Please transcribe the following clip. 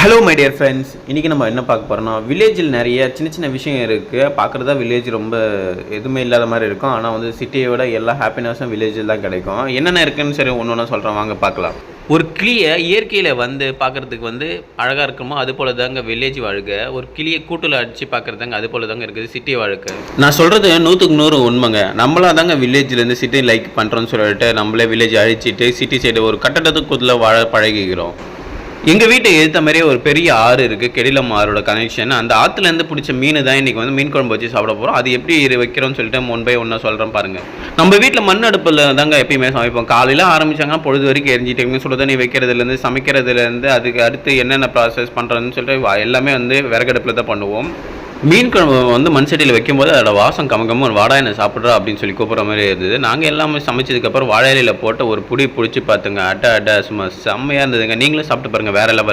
Hello my dear friends இன்றைக்கி நம்ம என்ன பார்க்க போகிறோம்னா வில்லேஜில் நிறைய சின்ன சின்ன விஷயம் இருக்குது பார்க்குறதா வில்லேஜ் ரொம்ப எதுவுமே இல்லாத மாதிரி இருக்கும். ஆனால் வந்து சிட்டியை விட எல்லா ஹாப்பினஸும் வில்லேஜில் தான் கிடைக்கும். என்னென்ன இருக்குன்னு சரி ஒன்று ஒன்று சொல்கிறேன் வாங்க பார்க்கலாம். ஒரு கிளியை இயற்கையில் வந்து பார்க்குறதுக்கு வந்து அழகாக இருக்குமோ அது போல தாங்க வில்லேஜ் வாழ்க்கை ஒரு கிளியை கூட்டில் அடித்து பார்க்குறதாங்க அது போல தாங்க இருக்குது சிட்டி வாழ்க்கை. நான் சொல்கிறது நூற்றுக்கு நூறு உண்மைங்க. நம்மளாக தாங்க வில்லேஜ்லேருந்து சிட்டி லைக் பண்ணுறோன்னு சொல்லிட்டு நம்மளே வில்லேஜ் அழிச்சிட்டு சிட்டி சைடு ஒரு கட்டடத்துக்குள்ளே வாழ பழகிக்கிறோம் எங்கள் வீட்டை எதிர்த்த மாதிரியே ஒரு பெரிய ஆறு இருக்குது கெடிலம் ஆறோட கனெக்ஷன் அந்த ஆற்றுலேருந்து பிடிச்ச மீன் தான் இன்றைக்கி வந்து மீன் குழம்பு வச்சு சாப்பிட போகிறோம் அது எப்படி வைக்கிறோன்னு வைக்கிறோம்னு சொல்லிட்டு ஒன் பை ஒன்றா சொல்கிறேன் பாருங்கள் நம்ம வீட்டில் மண் அடுப்பில் தாங்க எப்பயுமே சமைப்போம். காலையில் ஆரம்பிச்சாங்கன்னா பொழுது வரைக்கும் எரிஞ்சிட்டு சுடு தண்ணி வைக்கிறதுலேருந்து சமைக்கிறதுலேருந்து அதுக்கு அடுத்து என்னென்ன ப்ராசஸ் பண்ணுறதுன்னு சொல்லிட்டு எல்லாமே வந்து விறகடுப்பில் தான் பண்ணுவோம். மீன் குழம்பு வந்து மண் சட்டியில் வைக்கும்போது அதோட வாசம் கமகமாக வாடா என்ன சாப்பிட்றா அப்படின்னு சொல்லி கூப்பிட்ற மாதிரி இருந்தது. நாங்கள் எல்லாமே சமைச்சதுக்கப்புறம் வாழை போட்டு ஒரு புடி பிடிச்சி பார்த்துங்க. அட்டை அட்டை சும்மா செம்மையாக இருந்ததுங்க. நீங்களும் சாப்பிட்டு பாருங்கள் வேறு லெவல்